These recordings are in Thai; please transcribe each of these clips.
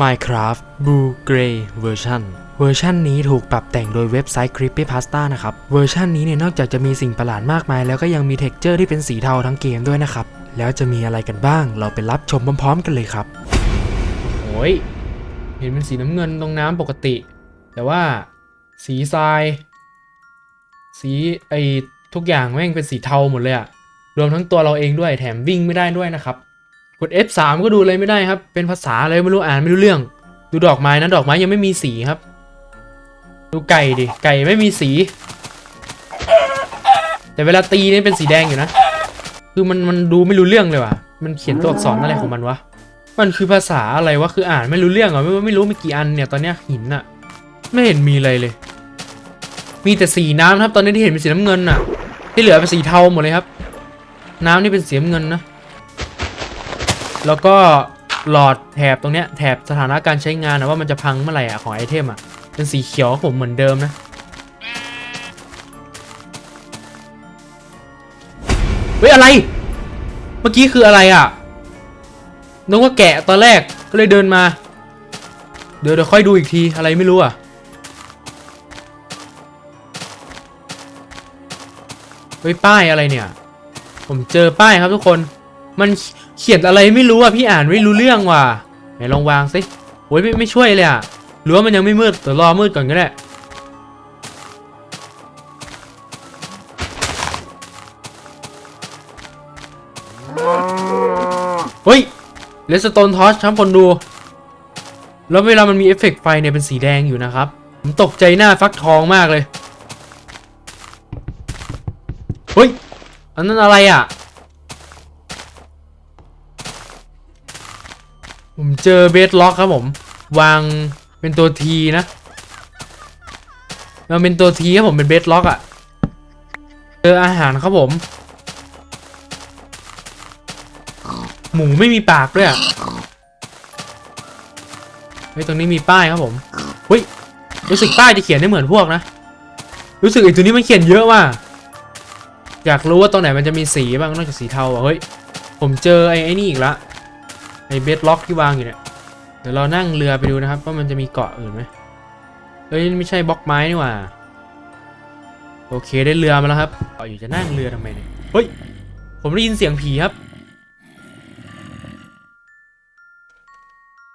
Minecraft Blue Gray Version เวอร์ชันนี้ถูกปรับแต่งโดยเว็บไซต์ Creepypasta นะครับ เวอร์ชันนี้เนี่ยนอกจากจะมีสิ่งประหลาดมากมาย แล้วก็ยังมีเท็กเจอร์ที่เป็นสีเทาทั้งเกมด้วยนะครับ แล้วจะมีอะไรกันบ้าง เราไปรับชมพร้อมๆกันเลยครับโอ้ยเห็นเป็นสีน้ำเงินตรงน้ำปกติ แต่ว่าสีทราย สีไอทุกอย่างแม่งเป็นสีเทาหมดเลยอะรวมทั้งตัวเราเองด้วยแถมวิ่งไม่ได้ด้วยนะครับ กด F3 ก็ดูอะไรไม่ได้ครับ เป็นภาษาอะไรไม่รู้อ่านไม่รู้เรื่อง ดูดอกไม้นะดอกไม้ยังไม่มีสีครับ ดูไก่ดิไก่ไม่มีสี แต่เวลาตีนี่เป็นสีแดงอยู่นะ คือมันมันดูไม่รู้เรื่องเลยว่ะ มันเขียนตัวอักษรอะไรของมันวะ มันคือภาษาอะไรวะคืออ่านไม่รู้เรื่องเหรอไม่ไม่รู้มีกี่อันเนี่ยตอนเนี้ยหินอะไม่เห็นมีอะไรเลย มีแต่สีน้ำครับ ตอนนี้ที่เห็นเป็นสีน้ำเงินอะที่เหลือเป็นสีเทาหมดเลยครับ น้ำนี่เป็นสีน้ำเงินนะ แล้วก็หลอดแถบตรงเนี้ยแถบสถานะการใช้งานนะว่ามันจะพังเมื่อไหร่อะของไอเทมอะเป็นสีเขียวผมเหมือนเดิมนะเฮ้ยอะไร เมื่อกี้คืออะไรอะนึกว่าแกะตอนแรกก็เลยเดินมา เดี๋ยวเดี๋ยวค่อยดูอีกทีอะไรไม่รู้อะเฮ้ยป้ายอะไรเนี่ย ผมเจอป้ายครับทุกคน มันเขียนอะไรไม่รู้อะพี่อ่านไม่รู้เรื่องว่ะไหนลองวางสิโอ้ยไม่ไม่ช่วยเลยอะหรือว่ามันยังไม่มืดเดี๋ยวรอมืดก่อนก็ได้เฮ้ยเลสโตนทอชครับคนดู แล้วเวลามันมีเอฟเฟกต์ไฟเนี่ยเป็นสีแดงอยู่นะครับ ผมตกใจหน้าฟักทองมากเลย เฮ้ย อันนั้นอะไรอะ ผมเจอเบสล็อกครับผม วางเป็นตัวทีนะมันเป็นตัวทีครับผมเป็นเบสล็อกอะ่ะ เจออาหารครับผม หมูไม่มีปากด้วยอะ่ะเฮ้ยตรงนี้มีป้ายครับผมเฮ้ยรู้สึกป้ายจะเขียนได้เหมือนพวกนะ รู้สึกไอ้ตัวนี้มันเขียนเยอะว่ะอยากรู้ว่าตรงไหนมันจะมีสีบ้างนอกจากสีเทาอะเฮ้ยผมเจอไอ้ไอ้นี่อีกละ ไอ้เบสล็อกที่วางอยู่เนี่ยเดี๋ยวเรานั่งเรือไปดูนะครับว่ามันจะมีเกาะอื่นไหมเฮ้ยไม่ใช่บล็อกไม้นี่หว่าโอเคได้เรือมาแล้วครับเกาะอยู่จะนั่งเรือทำไมเนี่ยเฮ้ยผมได้ยินเสียงผีครับ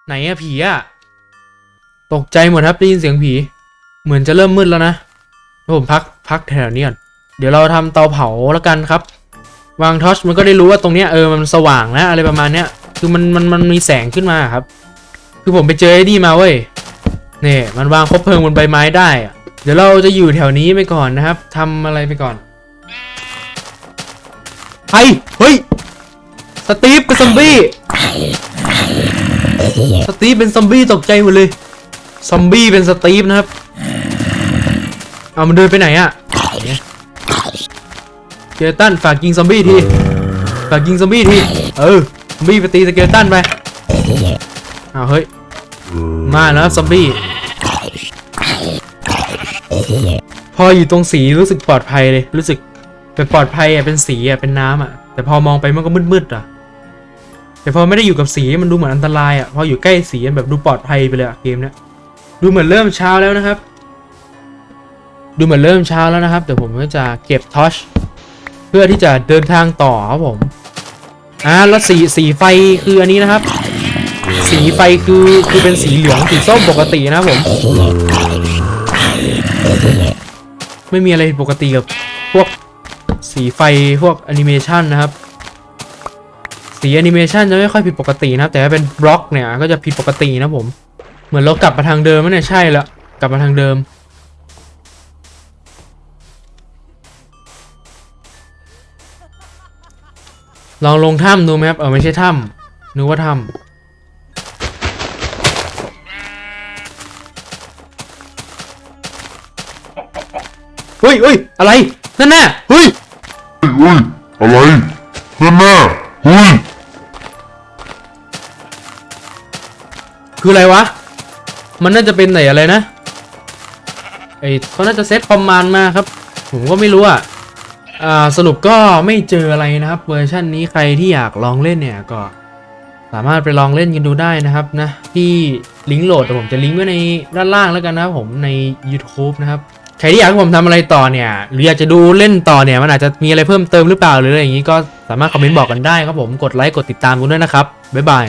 ไหนอะผีอะตกใจหมดครับได้ยินเสียงผี เหมือนจะเริ่มมืดแล้วนะแล้วผมพักพักแถวนี้ก่อนเดี๋ยวเราทำเตาเผาแล้วกันครับ วางทอชมันก็ได้รู้ว่าตรงเนี้ยเออมันสว่างนะอะไรประมาณเนี้ย คือมันมันมันมีแสงขึ้นมาครับ คือผมไปเจอไอ้นี่มาเว้ยเนี่ยมันวางคบเพลิงบนใบไม้ได้อะเดี๋ยวเราจะอยู่แถวนี้ไปก่อนนะครับทำอะไรไปก่อนไอเฮ้ยสตีฟกับซอมบี้สตีฟเป็นซอมบี้ตกใจหมดเลยซอมบี้เป็นสตีฟนะครับเอามันเดินไปไหนอะเนี่ยเจตันฝากยิงซอมบี้ทีฝากยิงซอมบี้ทีเออ บี้ไปตีสเกลตันไปอ้าวเฮ้ย มาแล้วซอมบี้ พออยู่ตรงสีรู้สึกปลอดภัยเลย รู้สึกเป็นปลอดภัยอะ เป็นสีอะ เป็นน้ำอะ แต่พอมองไปมันก็มืดๆอะ แต่พอไม่ได้อยู่กับสีมันดูเหมือนอันตรายอะ พออยู่ใกล้สีมันแบบดูปลอดภัยไปเลยอะเกมเนี้ย ดูเหมือนเริ่มเช้าแล้วนะครับ ดูเหมือนเริ่มเช้าแล้วนะครับ เดี๋ยวผมก็จะเก็บทอชเพื่อที่จะเดินทางต่อครับผม อ่าแล้วสีสีไฟคืออันนี้นะครับ สีไฟคือคือเป็นสีเหลืองสีส้มปกตินะครับผม ไม่มีอะไรผิดปกติกับพวกสีไฟพวกแอนิเมชันนะครับ สีแอนิเมชันจะไม่ค่อยผิดปกตินะครับแต่ถ้าเป็นบล็อกเนี่ยก็จะผิดปกตินะผม เหมือนเรากลับมาทางเดิมแล้วเนี่ยใช่แล้วกลับมาทางเดิม ลองลงถ้ำดูไหมครับเออไม่ใช่ถ้ำนึกว่าถ้ำเฮ้ยเฮ้ยอะไร นั่นน่ะเฮ้ยเฮ้ยอะไรนั่นน่ะเฮ้ยคืออะไรวะ มันน่าจะเป็นไหนอะไรนะไอเขาน่าจะเซตประมาณมาครับ ผมก็ไม่รู้อะอ่า สรุปก็ไม่เจออะไรนะครับเวอร์ชันนี้ใครที่อยากลองเล่นเนี่ยก็สามารถไปลองเล่นกันดูได้นะครับนะที่ลิงก์โหลดเดี๋ยวผมจะลิงก์ไว้ในด้านล่างแล้วกันนะครับผมใน YouTube นะครับใครที่อยากให้ผมทำอะไรต่อเนี่ย หรืออยากจะดูเล่นต่อเนี่ย มันอาจจะมีอะไรเพิ่มเติมหรือเปล่าหรืออะไรอย่างนี้ก็สามารถคอมเมนต์บอกกันได้ครับผมกดไลค์กดติดตามกันด้วยนะครับบ๊ายบาย